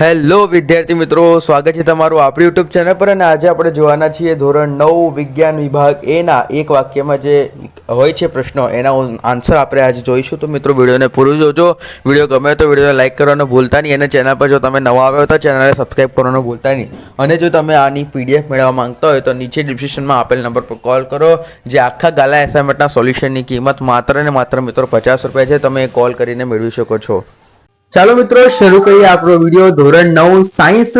Hello વિદ્યાર્થી મિત્રો, સ્વાગત છે તમારું આપણી યુટ્યુબ ચેનલ પર અને આજે આપણે જોવાના છીએ ધોરણ નવ વિજ્ઞાન વિભાગ એના એક વાક્યમાં જે હોય છે પ્રશ્નો, એના આન્સર આપણે આજે જોઈશું. તો મિત્રો, વિડીયોને પૂરું જોજો. વીડિયો ગમે તો વિડીયોને લાઇક કરવાનું ભૂલતા નહીં અને ચેનલ પર જો તમે નવા આવ્યો તો ચેનલને સબસ્ક્રાઈબ કરવાનું ભૂલતા નહીં. અને જો તમે આની પીડીએફ મેળવવા માંગતા હોય તો નીચે ડિસ્ક્રિપ્શનમાં આપેલ નંબર પર કોલ કરો, જે આખા ગાલા એસાઇનમેન્ટના સોલ્યુશનની કિંમત માત્ર ને માત્ર મિત્રો પચાસ રૂપિયા છે. તમે કોલ કરીને મેળવી શકો છો. ચાલો મિત્રો, શરૂ કરીએ આપણો વીડિયો. ધોરણ નવ, સાયન્સ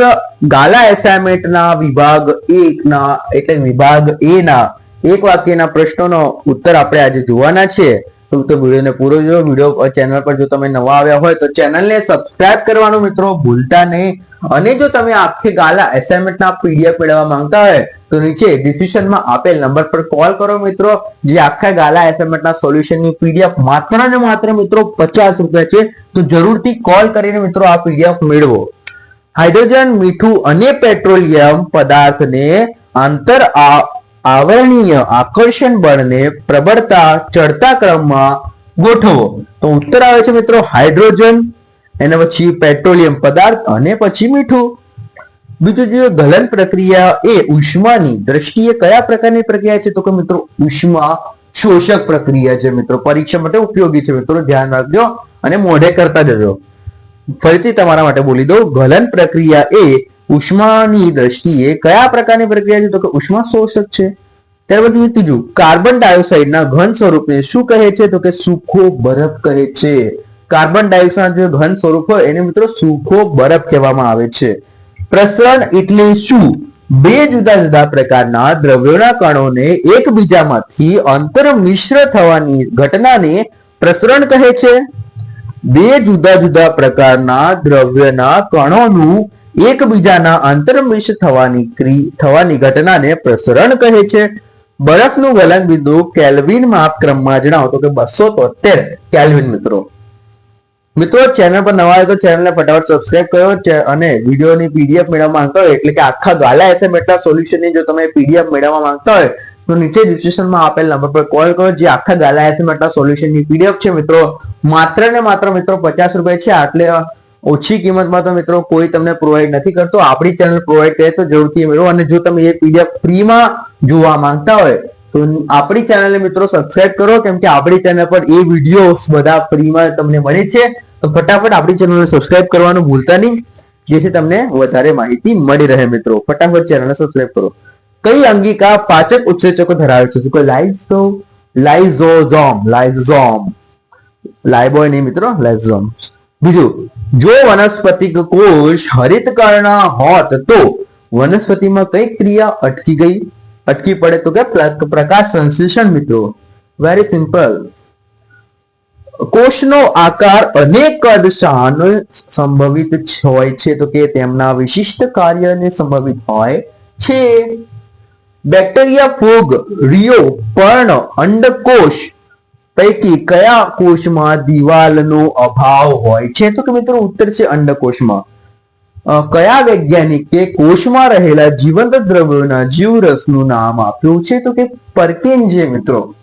ગાલા એસાઇનમેન્ટના વિભાગ એક ના, એટલે વિભાગ એ ના. એક વાક્યના પ્રશ્નોનો ઉત્તર આપણે આજે જોવાના છે. તો વિડીયોને પૂરો જો વીડિયો ચેનલ પર જો તમે નવા આવ્યા હોય તો ચેનલને સબસ્ક્રાઇબ કરવાનું મિત્રો ભૂલતા નહીં. અને જો તમે આખી ગાલા એસાઇનમેન્ટના પીડીએફ મેળવવા માંગતા હોય તો નીચે ડિસ્ક્રિપ્શનમાં આપેલ નંબર પર કોલ કરો મિત્રો. જે આખા ગાલા એસાઇનમેન્ટના સોલ્યુશનની પીડીએફ માત્ર ને માત્ર મિત્રો પચાસ રૂપિયા છે. તો જરૂરથી કોલ કરીને મિત્રો આ પીડીએફ મેળવો. હાઇડ્રોજન મીઠું અને પેટ્રોલિયમ પદાર્થને આંતર આવરણીય આકર્ષણ બળને પ્રબળતા ચડતા ક્રમમાં ગોઠવો. તો ઉત્તર આવે છે મિત્રો હાઇડ્રોજન એના પછી પેટ્રોલિયમ પદાર્થ અને પછી મીઠું. જોઈએ ગલન પ્રક્રિયા એ ઉષ્માની દ્રષ્ટિએ કયા પ્રકારની પ્રક્રિયા છે? તો કે મિત્રો ઉષ્મા શોષક પ્રક્રિયા છે મિત્રો. પરીક્ષા માટે ઉપયોગી છે મિત્રો. ધ્યાન રાખજો અને મોઢે કરતા જજો. ફરીથી તમારા માટે બોલી દઉં. ગલન પ્રક્રિયા એ ઉષ્માની દ્રષ્ટિએ કયા પ્રકારની પ્રક્રિયા છે? તો કે ઉષ્મા શોષક છે. ત્યાર પછી ત્રીજું, કાર્બન ડાયોક્સાઇડના ઘન સ્વરૂપને શું કહે છે? તો કે સૂખો બરફ કહે છે. કાર્બન ડાયોક્સાઇડ જે ઘન સ્વરૂપ હોય એને મિત્રો સૂખો બરફ કહેવામાં આવે છે. પ્રસરણ એટલે શું? બે જુદા જુદા પ્રકારના દ્રવ્યોના કણોને એકબીજામાંથી અંતર મિશ્ર થવાની ઘટનાને પ્રસરણ કહે છે. બે જુદા જુદા પ્રકારના દ્રવ્યના કણોનું એકબીજાના અંતર્મિશ્ર થવાની ક્રિ, થવાની ઘટનાને પ્રસરણ કહે છે. બરફનું ગલનબિંદુ કેલ્વિન માપક્રમમાં જણાવો તો કે બસો તોતેર કેલ્વિન મિત્રો. મિત્રો ચેનલ પર નવા હોય તો ચેનલને ફટાફટ સબસ્ક્રાઇબ કરો અને વિડીયોની પીડીએફ મેળવવા માંગતા હોય, એટલે કે આખા ગાલા એટલા સોલ્યુશનની જો તમે પીડીએફ મેળવવા માંગતા હોય, તો નીચે ડિસ્ક્રિપ્શનમાં આપેલ નંબર પર કોલ કરો, જે આખા ગાલા એટલા સોલ્યુશનની પીડીએફ છે, મિત્રો. માત્ર ને માત્ર, મિત્રો, પચાસ રૂપિયા છે, આટલે ઓછી કિંમતમાં તો, મિત્રો, કોઈ તમને પ્રોવાઈડ નથી કરતો. આપણી ચેનલ પ્રોવાઈડ કરે તો જરૂરથી મેળવો અને જો તમે એ પીડીએફ ફ્રીમાં જોવા માંગતા હોય તો આપણી ચેનલને મિત્રો સબસ્ક્રાઇબ કરો, કેમ કે આપણી ચેનલ પર એ વિડીયોઝ બધા ફ્રીમાં તમને મળે છે. તો ફટાફટ આપણી ચેનલને સબસ્ક્રાઇબ કરવાનું ભૂલતા નહીં, જેથી તમને વધારે માહિતી મળી રહે મિત્રો. ફટાફટ ચેનલને સબસ્ક્રાઇબ કરો. કઈ અંગિકા પાચક ઉત્સેચકો ધરાવે છે? તો કે લાઇઝો લાઇઝોઝોમ લાઇઝોમ લાઇબોય નહીં મિત્રો લાઇઝોમ બીજું, જો વનસ્પતિક કોષ હરિતકર્ણ હોત તો વનસ્પતિમાં કઈ ક્રિયા અટકી ગઈ? અટકી પડે તો કે પ્રકાશ સંશ્લેષણ મિત્રો. વેરી સિમ્પલ કોષનો આકાર અનેક કદ શાન સંભવિત હોય છે તો કે તેમના વિશિષ્ટ કાર્યને સંભવિત હોય છે. બેક્ટેરિયા ફૂગ, રિયો, પર્ણ, અંડકોષ પૈકી કયા કોષમાં દિવાલનો અભાવ હોય છે? તો કે મિત્રો ઉત્તર છે અંડકોષમાં. કયા વૈજ્ઞાનિકે કોષમાં રહેલા જીવંત દ્રવ્યોના જીવરસનું નામ આપ્યું છે? તો કે પરકિન જે મિત્રો.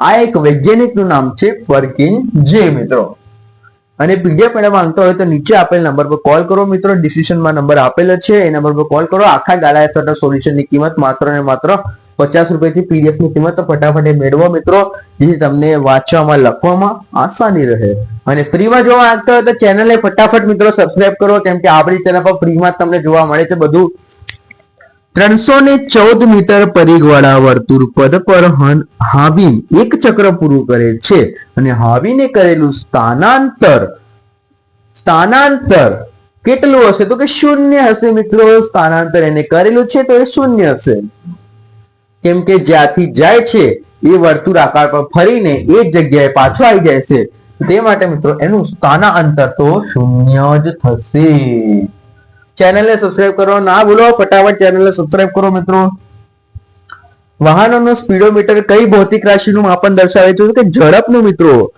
આ એક વૈજ્ઞાનિકનું નામ છે પરકિન જે મિત્રો. અને પીડીએફ મેળવવા માંગતો હોય તો નીચે આપેલ નંબર પર કોલ કરો મિત્રો. ડિસ્ક્રિપ્શનમાં નંબર આપેલો છે. એ નંબર પર કોલ કરો. આખા ગાલા સોલ્યુશનની કિંમત માત્ર ને માત્ર પચાસ રૂપિયાથી પીડીએફની કિંમત ફટાફટ મેળવો મિત્રો, જેથી તમને વાંચવામાં, લખવામાં આસાની રહે. અને ફ્રીમાં જોવા માંગતા તો ચેનલને ફટાફટ મિત્રો સબસ્ક્રાઇબ કરો, કેમ કે આપણી ચેનલ પર ફ્રીમાં તમને જોવા મળે છે બધું. ત્રણસો ને ચૌદ મીટર પરિઘવાળા વર્તુળ પદ પર હાવીન એક ચક્ર પૂરું કરે છે. અને હાવીને કરેલું સ્થાનાંતર સ્થાનાંતર કેટલું હશે તો કે શૂન્ય હશે મિત્રો? સ્થાનાંતર એને કરેલું છે તો એ શૂન્ય હશે. કેમ કે જ્યાંથી જાય છે, એ વર્તુળ આકાર પર ફરીને એ જ જગ્યાએ પાછો આવી જાય છે. તે માટે મિત્રો, એનું સ્થાનાંતર તો શૂન્ય જ થશે. ચેનલને સબસ્ક્રાઇબ કરો, ના ભૂલો, ફટાફટ ચેનલને સબસ્ક્રાઇબ કરો મિત્રો. વાહનોનું સ્પીડોમીટર કઈ ભૌતિક રાશિનું માપન દર્શાવે છે? કે ઝડપનું મિત્રો.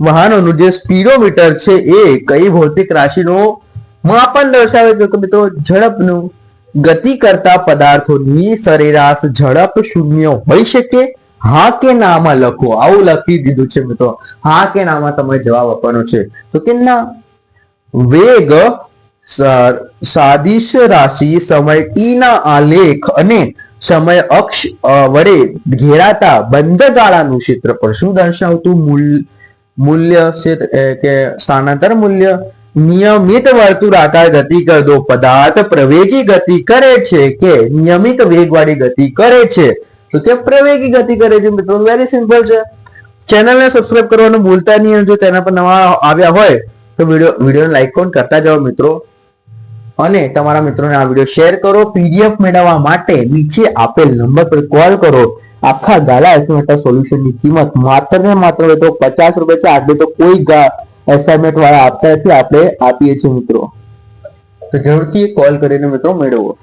વાહનોનું જે સ્પીડોમીટર છે, એ કઈ ભૌતિક રાશિનું માપન દર્શાવે છે? કે મિત્રો, ઝડપનું ગતિ કરતા પદાર્થોની સરેરાશ ઝડપ શૂન્ય હોઈ શકે. હા કે નામાં લખો. આવું લખી દીધું છે મિત્રો. હા કે નામાં તમારે જવાબ આપવાનો છે. તો કે ના. વેગ સાદિશ રાશિ સમય ટી ના આલેખ અને સમય અક્ષ વડે ઘેરાતા બંધ ગાળાનું ક્ષેત્રફળ શું દર્શાવતું? મૂલ્ય મૂલ્ય કે સ્થાનાંતર મૂલ્ય? નિયમિત વર્તુળાકાર ગતિ કરતો પદાર્થ પ્રવેગી ગતિ કરે છે કે નિયમિત વેગવાળી ગતિ કરે છે? તો તે પ્રવેગી ગતિ કરે છે મિત્રો વેરી સિમ્પલ છે. ચેનલને સબસ્ક્રાઇબ કરવાનું ભૂલતા નહીં, અને જો તેના પર નવા આવ્યા હોય, તો વીડિયો વિડીયોને લાઈક પણ કરતા જાઓ મિત્રો. અને તમારા મિત્રોને આ વીડિયો શેર કરો પીડીએફ મેળવવા માટે નીચે આપેલ નંબર પર કોલ કરો. આખા ગાલા એસ્ટિમેટર સોલ્યુશનની કિંમત. માત્ર ને માત્ર તો પચાસ રૂપિયા છે આટલી તો કોઈ એસાઇનમેન્ટ વાળા આપતા નથી આપણે આપીએ છીએ મિત્રો. તો જરૂરથી કોલ કરીને મિત્રો મેળવો.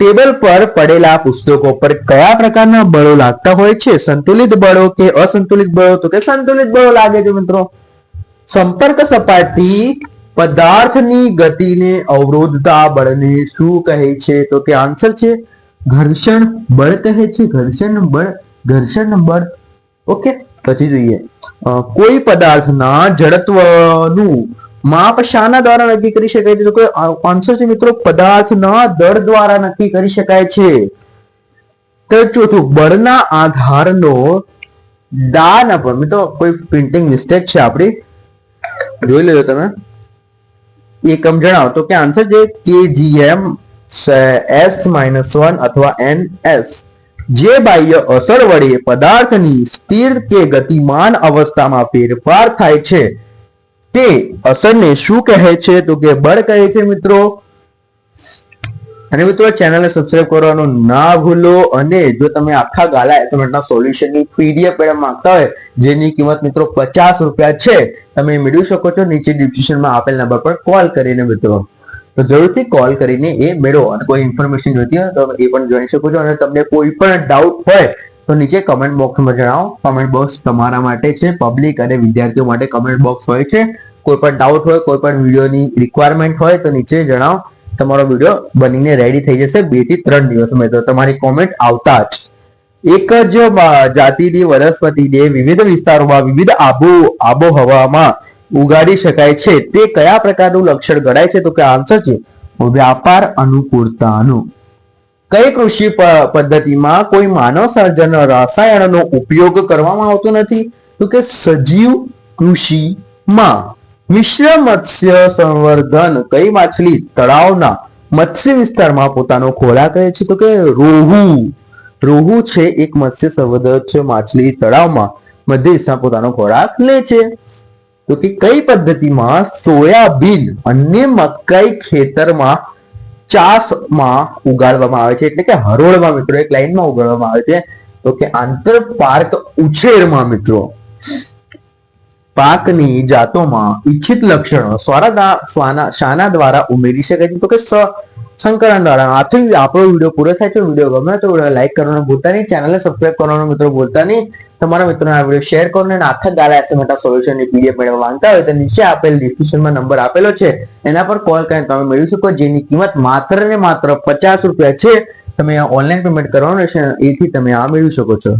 ટેબલ પર પડેલા પુસ્તકો પર કયા પ્રકારના બળો લાગતા હોય છે? સંતુલિત બળો કે અસંતુલિત બળો? તો કે સંતુલિત બળો લાગે છે મિત્રો. સંપર્ક સપાટી પદાર્થની ગતિને અવરોધતા બળને શું કહે છે? તો કે આન્સર છે, ઘર્ષણ બળ કહે છે, ઘર્ષણ બળ ઘર્ષણ બળ. ઓકે પછી જોઈએ. કોઈ પદાર્થના જડત્વનું માપ શાના દ્વારા નક્કી કરી શકાય છે? તો આન્સર છે મિત્રો પદાર્થના દળ દ્વારા નક્કી કરી શકાય છે? તો ચોથું બળના આધારનો દાન પર મિત્રો, કોઈ પ્રિન્ટિંગ મિસ્ટેક છે આપણી? જોઈ લેજો તમે. એકમ જણાવો. તો કે આન્સર છે કેજીએમ એસ માઇનસ વન અથવા એન એસ જે બાહ્ય અસર વડે પદાર્થની સ્થિર કે ગતિમાન અવસ્થામાં ફેરફાર થાય છે, તે અસરને શું કહે છે? તો કે બળ કહે છે મિત્રો. અને મિત્રો, ચેનલને સબસ્ક્રાઇબ કરવાનું ના ભૂલો અને જો તમે આખા ગાલા એસ્ટિમેટના સોલ્યુશનની પીડીએફ મેળવવા માંગતા હોય, જેની કિંમત મિત્રો પચાસ રૂપિયા છે, તમે મેળવી શકો છો. નીચે ડિસ્ક્રિપ્શનમાં આપેલ નંબર પર કોલ કરીને મિત્રો. તો જરૂરથી કોલ કરીને એ મેળવો અને કોઈ ઇન્ફોર્મેશન જોઈતી હોય તો એ પણ જોઈ શકો છો અને તમને કોઈ પણ ડાઉટ હોય તો નીચે કમેન્ટ બોક્સમાં જણાવો. કમેન્ટ બોક્સ તમારા માટે છે પબ્લિક અને વિદ્યાર્થીઓ માટે કમેન્ટ બોક્સ હોય છે. કોઈ પણ ડાઉટ હોય, કોઈ પણ વિડીયોની રિક્વાયરમેન્ટ હોય તો નીચે જણાવો. તમારો વીડિયો બનીને રેડી થઈ જશે બેથી ત્રણ દિવસમાં તો તમારી કોમેન્ટ આવતા જ. એક જ જાતિની વનસ્પતિને વિવિધ વિસ્તારોમાં વિવિધ આબો, આબોહવામાં ઉગાડી શકાય છે. તે કયા પ્રકારનું લક્ષણ ગણાય છે? તો કે આન્સર છે વ્યાપાર અનુકૂળતાનું. કઈ કૃષિ પદ્ધતિમાં કોઈ માનવ સર્જન રસાયણનો ઉપયોગ કરવામાં આવતો નથી? તો કે સજીવ કૃષિમાં. મિશ્ર મત્સ્ય સંવર્ધન. કઈ માછલી તળાવના મત્સ્ય વિસ્તારમાં પોતાનો ખોરાક રહે છે? તો કે રોહુ. રોહુ છે એક મત્સ્ય સંવર્ધક છે. માછલી તળાવમાં મધ્ય પોતાનો ખોરાક લે છે. તો કે કઈ પદ્ધતિમાં? સોયાબીન અને મકાઈ ખેતરમાં ચાસમાં ઉગાડવામાં આવે છે. એટલે કે હરોળમાં મિત્રો, એક લાઈનમાં ઉગાડવામાં આવે છે. તો કે આંતર પાર્ક ઉછેરમાં મિત્રો. પાકની જાતોમાં ઈચ્છિત લક્ષણો સ્વારા શાના દ્વારા ઉમેરી શકાય છે. તો કે સંકલન દ્વારા. આથી આપણો વીડિયો પૂરો થાય છે. વીડિયો ગમે તો લાઈક કરવાનું ભૂલતા નહીં. ચેનલને સબસ્ક્રાઇબ કરવાનું મિત્રો ભૂલતા નહીં. તમારા મિત્રોને આ વીડિયો શેર કરો અને આખા ગાલા એસ્ટિમેટા સોલ્યુશનની પીડીએફ મેળવવા માંગતા હોય તો નીચે આપેલ ડિસ્ક્રિપ્શનમાં નંબર આપેલો છે. એના પર કોલ કરીને તમે મેળવી શકો જેની કિંમત માત્ર ને માત્ર પચાસ રૂપિયા છે. તમે ઓનલાઈન પેમેન્ટ કરવાનું રહેશે એથી તમે આ મેળવી શકો છો.